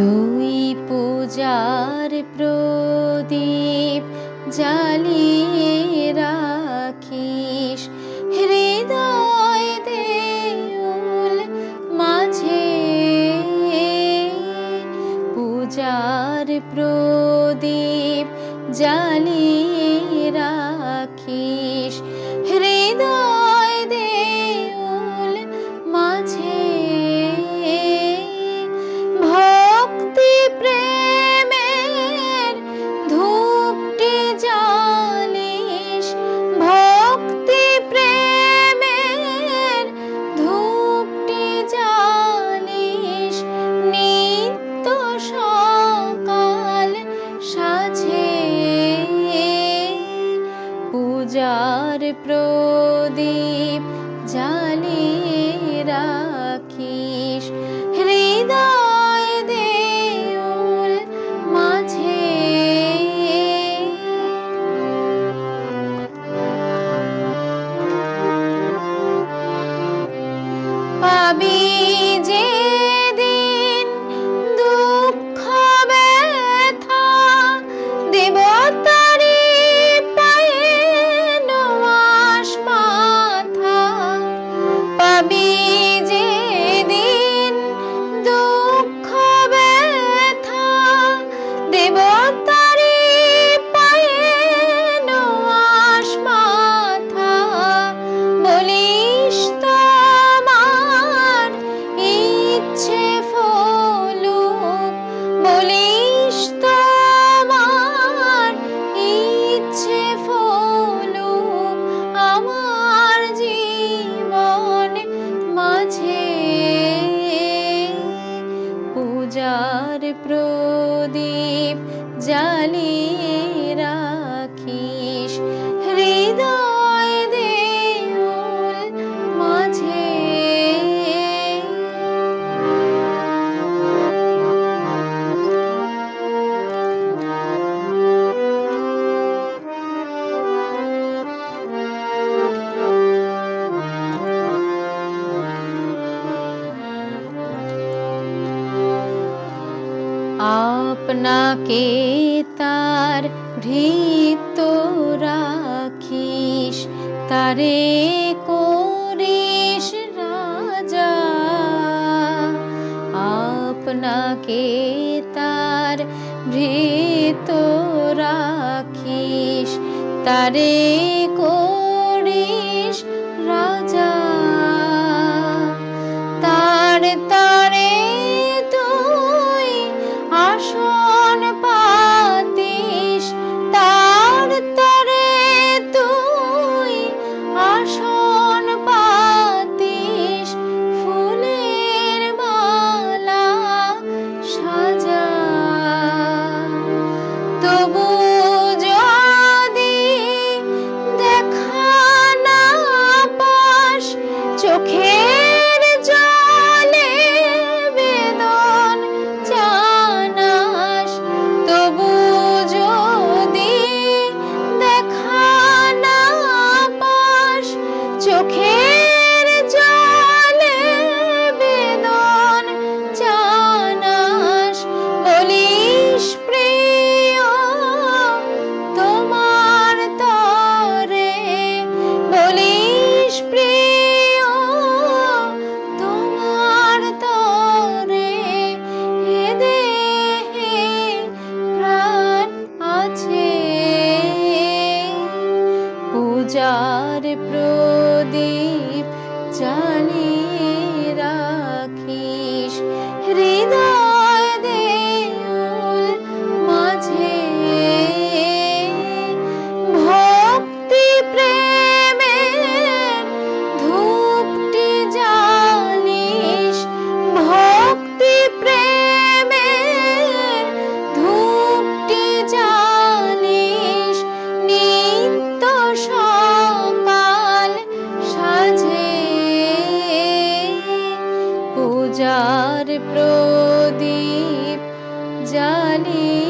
তুই পূজার প্রদীপ জ্বালিয়ে রাখিস। হৃদয় দেউল মাঝে পূজার প্রদীপ জ্বালিয়ে রাখিস। হৃদয় তার প্রদীপ জ্বালিয়ে রাখিস। হৃদয় দেউল মাঝে। পাবি আছে। পূজার প্রদীপ জ্বালিয়ে আপনাকে তার ভৃত রাখিস তারে করিস রাজা। আপনাকে তার ভৃত রাখিস তারে করিস প্রদীপ জানিয়ে রাখিস। হৃদয় প্রদীপ জালিয়ে